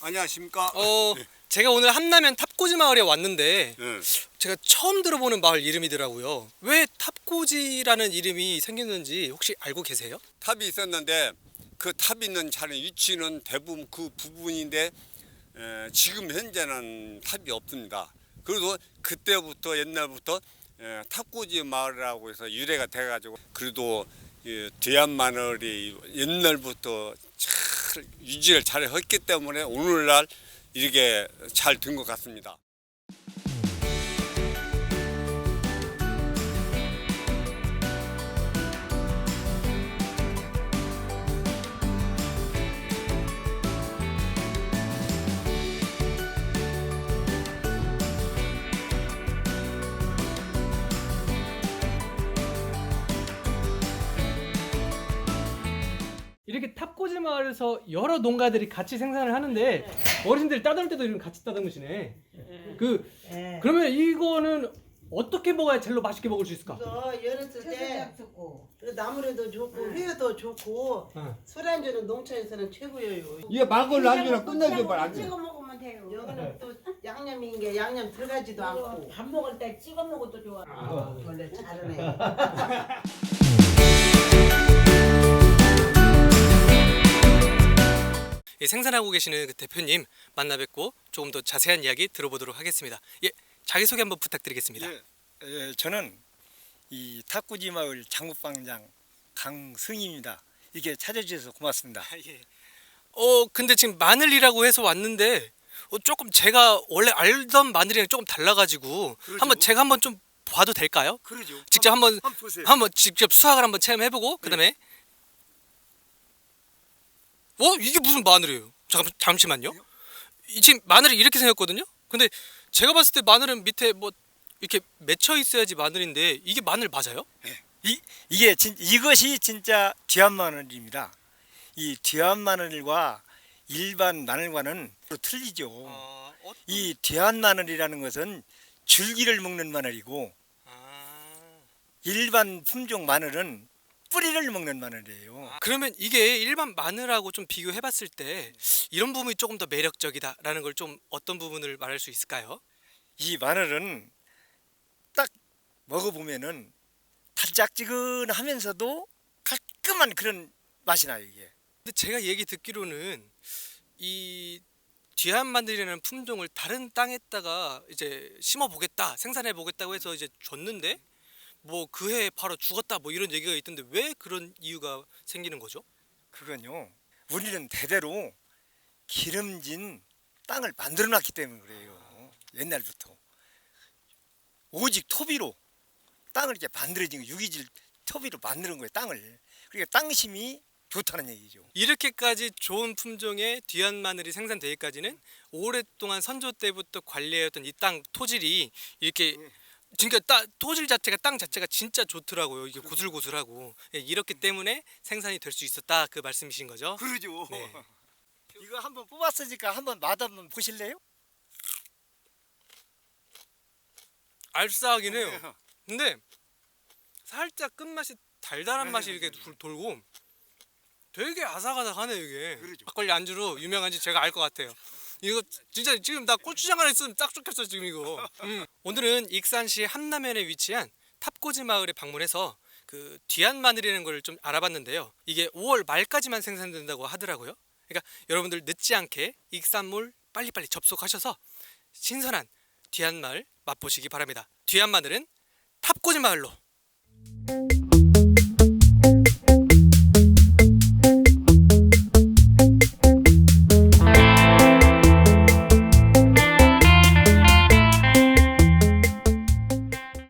안녕하십니까? 어, 제가 오늘 함라면 탑고지 마을에 왔는데 예. 제가 처음 들어보는 마을 이름이더라고요. 왜 탑고지라는 이름이 생겼는지 혹시 알고 계세요? 탑이 있었는데 그 탑 있는 자리 위치는 대부분 그 부분인데 에, 지금 현재는 탑이 없습니다. 그래도 그때부터 옛날부터 에, 탑고지 마을이라고 해서 유래가 돼가지고 그래도 이 뒤안 마을이 옛날부터 잘 유지를 잘 했기 때문에 오늘날 이렇게 잘 된 것 같습니다. 이렇게 탑고지 마을에서 여러 농가들이 같이 생산을 하는데 어르신들 따듬을 때도 이런 같이 따듬으시네. 그 예. 그러면 이거는 어떻게 먹어야 제일로 맛있게 먹을 수 있을까? 이거 열었을 때 쓰고 그 나물에도 좋고 회도 좋고 응. 술안주는 농촌에서는 최고예요. 이게 안 주나 끝내줘 찍어 말안 돼. 찍어 먹으면 돼요. 여기는 또 양념인 게 양념 들어가지도 않고 밥 먹을 때 찍어 먹어도 좋아. 아, 원래 다르네. 생산하고 계시는 그 대표님 만나 뵙고 조금 더 자세한 이야기 들어보도록 하겠습니다. 예, 자기 소개 한번 부탁드리겠습니다. 예, 예, 저는 이 탁구지 마을 장국방장 강승입니다. 이렇게 찾아주셔서 고맙습니다. 아, 예. 어 근데 지금 마늘이라고 해서 왔는데 어, 조금 제가 원래 알던 마늘이랑 조금 달라가지고 그러죠. 한번 제가 한번 좀 봐도 될까요? 그러죠. 직접 한번 한번. 한번 직접 수확을 한번 체험해보고 그다음에 어 이게 무슨 마늘이에요? 잠깐 잠시만요. 이 지금 마늘이 이렇게 생겼거든요. 근데 제가 봤을 때 마늘은 밑에 뭐 이렇게 맺혀 있어야지 마늘인데 이게 마늘 맞아요? 이 이게 진 이것이 진짜 뒤안 마늘입니다. 이 뒤안 마늘과 일반 마늘과는 또 틀리죠. 어, 어, 이 뒤안 마늘이라는 것은 줄기를 먹는 마늘이고 아. 일반 품종 마늘은 뿌리를 먹는 마늘이에요. 그러면 이게 일반 마늘하고 좀 비교해봤을 때 이런 부분이 조금 더 매력적이다라는 걸 좀 어떤 부분을 말할 수 있을까요? 이 마늘은 딱 먹어보면은 달짝지근하면서도 깔끔한 그런 맛이 나요 이게. 근데 제가 얘기 듣기로는 이 뒤안 마늘이라는 품종을 다른 땅에다가 이제 심어 보겠다, 생산해 보겠다고 해서 이제 줬는데 뭐 그 해에 바로 죽었다 뭐 이런 얘기가 있던데 왜 그런 이유가 생기는 거죠? 그건요. 우리는 대대로 기름진 땅을 만들어 놨기 때문에 그래요. 옛날부터 오직 토비로 땅을 이렇게 만들어진 거 유기질 토비로 만드는 거예요. 땅을. 그러니까 땅심이 좋다는 얘기죠. 이렇게까지 좋은 품종의 뒤안 마늘이 생산되기까지는 오랫동안 선조 때부터 관리해왔던 이 땅 토질이 이렇게 그러니까 따, 토질 자체가 땅 자체가 진짜 좋더라고요. 이게 고슬고슬하고 예, 이렇기 때문에 생산이 될 수 있었다 그 말씀이신 거죠? 그러죠. 네. 이거 한번 뽑았으니까 한번 맛 한번 보실래요? 알싸하긴 해요. 근데 살짝 끝맛이 달달한 맛이 이렇게 돌- 돌고 되게 아삭아삭하네 이게. 그러죠. 막걸리 안주로 유명한지 제가 알 것 같아요. 이거 진짜 지금 나 고추장 하나 있으면 딱 좋겠어 지금 이거. 음. 오늘은 익산시 함남면에 위치한 탑고지 마을에 방문해서 그 뒤안 마늘이라는 걸 좀 알아봤는데요. 이게 5월 말까지만 생산된다고 하더라고요. 그러니까 여러분들 늦지 않게 익산물 빨리빨리 접속하셔서 신선한 뒤안 마을 맛보시기 바랍니다. 뒤안 마늘은 탑고지 마을로.